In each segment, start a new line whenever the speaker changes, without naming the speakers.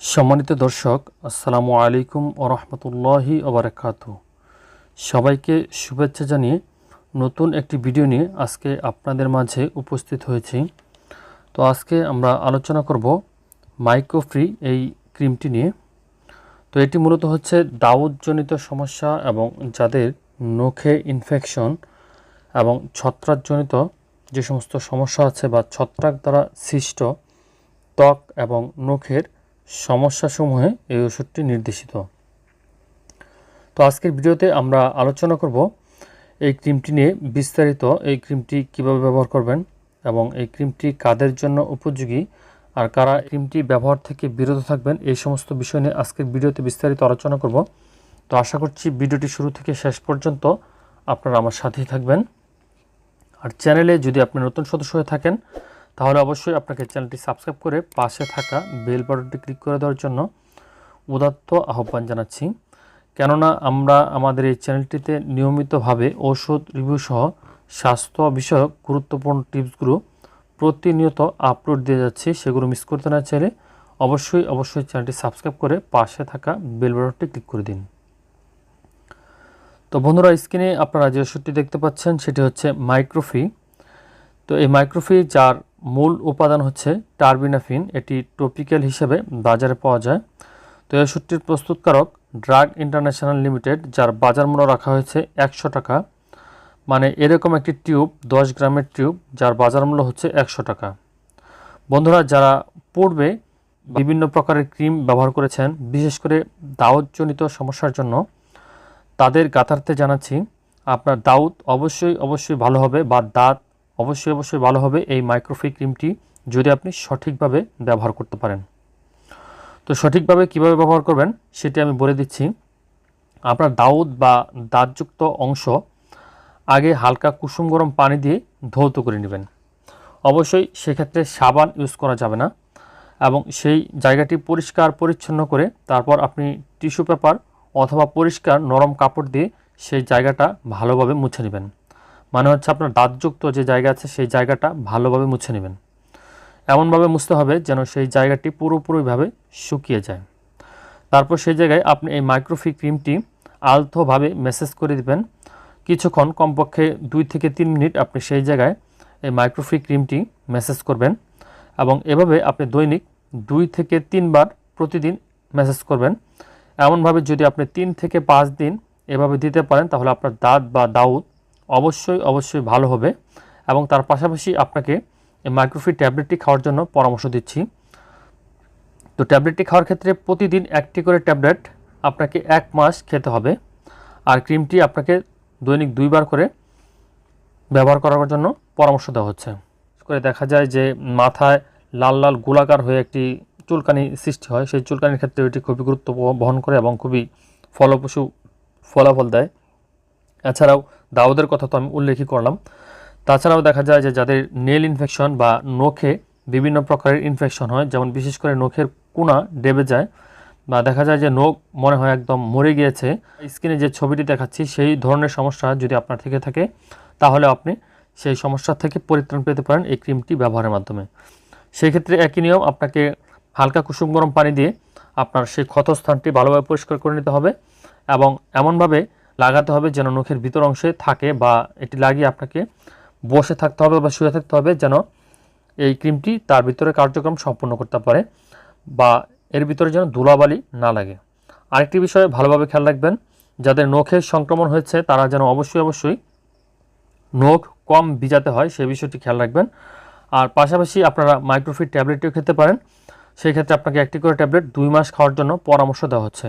সম্মানিত দর্শক, আসসালামু আলাইকুম ও রহমতুল্লাহি ওবরাকাত সবাইকে শুভেচ্ছা জানিয়ে নতুন একটি ভিডিও নিয়ে আজকে আপনাদের মাঝে উপস্থিত হয়েছি। তো আজকে আমরা আলোচনা করব মাইক্রোফ্রি, এই ক্রিমটি নিয়ে। তো এটি মূলত হচ্ছে দাউদজনিত সমস্যা এবং যাদের নখে ইনফেকশন এবং ছত্রাকজনিত যে সমস্ত সমস্যা আছে বা ছত্রাক দ্বারা সৃষ্ট ত্বক এবং নখের সমস্যাসমূহে এই ওষুধটি নির্দেশিত। তো আজকের ভিডিওতে আমরা আলোচনা করব এই ক্রিমটি নিয়ে বিস্তারিত, এই ক্রিমটি কীভাবে ব্যবহার করবেন এবং এই ক্রিমটি কাদের জন্য উপযোগী আর কারা ক্রিমটি ব্যবহার থেকে বিরত থাকবেন এই সমস্ত বিষয় নিয়ে আজকের ভিডিওতে বিস্তারিত আলোচনা করব। তো আশা করছি ভিডিওটি শুরু থেকে শেষ পর্যন্ত আপনারা আমার সাথেই থাকবেন। আর চ্যানেলে যদি আপনি নতুন সদস্য হয়ে থাকেন তাহলে অবশ্যই আপনাকে চ্যানেলটি সাবস্ক্রাইব করে পাশে থাকা বেল বাটনটি ক্লিক করে দেওয়ার জন্য উদাত্ত আহ্বান জানাচ্ছি। কেননা আমরা আমাদের এই চ্যানেলটিতে নিয়মিতভাবে ওষুধ রিভিউ সহ স্বাস্থ্য বিষয়ক গুরুত্বপূর্ণ টিপসগুলো প্রতিনিয়ত আপলোড দিয়ে যাচ্ছি, সেগুলো মিস করতে না চাইলে অবশ্যই অবশ্যই চ্যানেলটি সাবস্ক্রাইব করে পাশে থাকা বেল বাটনটি ক্লিক করে দিন। তো বন্ধুরা, স্ক্রিনে আপনারা যে ওষুধটি দেখতে পাচ্ছেন, সেটি হচ্ছে মাইক্রোফি। তো এই মাইক্রোফি যার মূল উপাদান হচ্ছে টার্বিনাফিন। এটি টপিক্যাল হিসেবে বাজারে পাওয়া যায়। তো এই ওষুধটির প্রস্তুতকারক ড্রাগ ইন্টারন্যাশনাল লিমিটেড, যার বাজার মূল্য রাখা হয়েছে একশো টাকা। মানে এরকম একটি টিউব, দশ গ্রামের টিউব, যার বাজার মূল্য হচ্ছে একশো টাকা। বন্ধুরা, যারা পূর্বে বিভিন্ন প্রকারের ক্রিম ব্যবহার করেছেন, বিশেষ করে দাউদজনিত সমস্যার জন্য, তাদের গাথার্থে জানাচ্ছি, আপনার দাউদ অবশ্যই অবশ্যই ভালো হবে বা দাঁত অবশ্যই অবশ্যই ভালো হবে এই মাইক্রোফি ক্রিমটি যদি আপনি সঠিকভাবে ব্যবহার করতে পারেন। তো সঠিকভাবে কীভাবে ব্যবহার করবেন সেটি আমি বলে দিচ্ছি। আপনার দাউদ বা দাঁতযুক্ত অংশ আগে হালকা কুসুম গরম পানি দিয়ে ধৌত করে নেবেন। অবশ্যই সেক্ষেত্রে সাবান ইউজ করা যাবে না এবং সেই জায়গাটি পরিষ্কার পরিচ্ছন্ন করে তারপর আপনি টিস্যু পেপার অথবা পরিষ্কার নরম কাপড় দিয়ে সেই জায়গাটা ভালোভাবে মুছে নেবেন। মানে হচ্ছে আপনার দাঁতযুক্ত যে জায়গা আছে সেই জায়গাটা ভালোভাবে মুছে নেবেন। এমনভাবে মুছতে হবে যেন সেই জায়গাটি পুরোপুরিভাবে শুকিয়ে যায়। তারপর সেই জায়গায় আপনি এই মাইক্রোফি ক্রিমটি আলতোভাবে মেসেজ করে দিবেন। কিছুক্ষণ, কমপক্ষে দুই থেকে তিন মিনিট আপনি সেই জায়গায় এই মাইক্রোফি ক্রিমটি মেসেজ করবেন এবং এভাবে আপনি দৈনিক দুই থেকে তিনবার প্রতিদিন মেসেজ করবেন। এমনভাবে যদি আপনি তিন থেকে পাঁচ দিন এভাবে দিতে পারেন, তাহলে আপনার দাঁত বা দাউদ অবশ্যই অবশ্যই ভালো হবে। এবং তার পাশাপাশি আপনাকে মাইক্রোফি ট্যাবলেটটি খাওয়ার জন্য পরামর্শ দিচ্ছি। তো ট্যাবলেটটি খাওয়ার ক্ষেত্রে প্রতিদিন একটি করে ট্যাবলেট আপনাকে এক মাস খেতে হবে। আর ক্রিমটি আপনাকে দৈনিক দুইবার করে ব্যবহার করার জন্য পরামর্শ দেওয়া হচ্ছে। করে দেখা যায় যে মাথায় লাল লাল গোলাকার হয়ে একটি চুলকানি সৃষ্টি হয়। সেই চুলকানির ক্ষেত্রে এটি খুবই গুরুত্ব বহন করে এবং খুবই ফলপ্রসূ ফলাফল দেয়। এছাড়াও দাউদের কথা তো আমি উল্লেখই করলাম। তাছাড়াও দেখা যায় যে যাদের নেল ইনফেকশন বা নখে বিভিন্ন প্রকারের ইনফেকশন হয়, যেমন বিশেষ করে নখের কোনা ডেবে যায় বা দেখা যায় যে নখ মনে হয় একদম মরে গিয়েছে। স্কিনে যে ছবিটি দেখাচ্ছি, সেই ধরনের সমস্যা যদি আপনার থেকে থাকে, তাহলে আপনি সেই সমস্যা থেকে পরিত্রাণ পেতে পারেন এই ক্রিমটি ব্যবহারের মাধ্যমে। সেই ক্ষেত্রে একই নিয়ম, আপনাকে হালকা কুসুম গরম পানি দিয়ে আপনার সেই ক্ষতস্থানটি ভালোভাবে পরিষ্কার করে নিতে হবে এবং এমনভাবে লাগাতে হবে যেন নখের ভিতর অংশে থাকে বা এটি লাগিয়ে আপনাকে বসে থাকতে হবে বা শুয়ে থাকতে হবে যেন এই ক্রিমটি তার ভিতরে কার্যক্রম সম্পন্ন করতে পারে বা এর ভিতরে যেন ধুলাবালি না লাগে। আরেকটি বিষয়ে ভালোভাবে খেয়াল রাখবেন, যাদের নখের সংক্রমণ হয়েছে তারা যেন অবশ্যই অবশ্যই নখ কম ভিজাতে হয় সেই বিষয়টি খেয়াল রাখবেন। আর পাশাপাশি আপনারা মাইক্রোফিট ট্যাবলেটটিও খেতে পারেন। সেই ক্ষেত্রে আপনাকে একটি করে ট্যাবলেট দুই মাস খাওয়ার জন্য পরামর্শ দেওয়া হচ্ছে।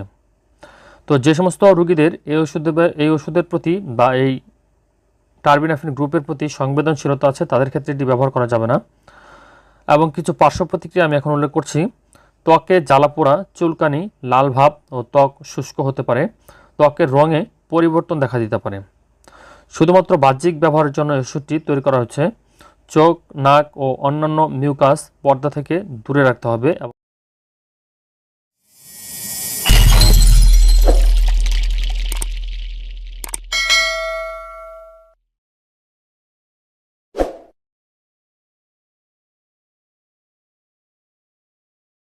তো যে সমস্ত রুগীদের এই ওষুধের এই ওষুধের প্রতি বা এই টার্বিনাফিন গ্রুপের প্রতি সংবেদনশীলতা আছে, তাদের ক্ষেত্রে এটি ব্যবহার করা যাবে না। এবং কিছু পার্শ্ব প্রতিক্রিয়া আমি এখন উল্লেখ করছি। ত্বকে জ্বালাপোড়া, চুলকানি, লাল ভাব ও ত্বক শুষ্ক হতে পারে। ত্বকের রঙে পরিবর্তন দেখা দিতে পারে। শুধুমাত্র বাহ্যিক ব্যবহারের জন্য ওষুধটি তৈরি করা হচ্ছে। চোখ, নাক ও অন্যান্য মিউকাস পর্দা থেকে দূরে রাখতে হবে এবং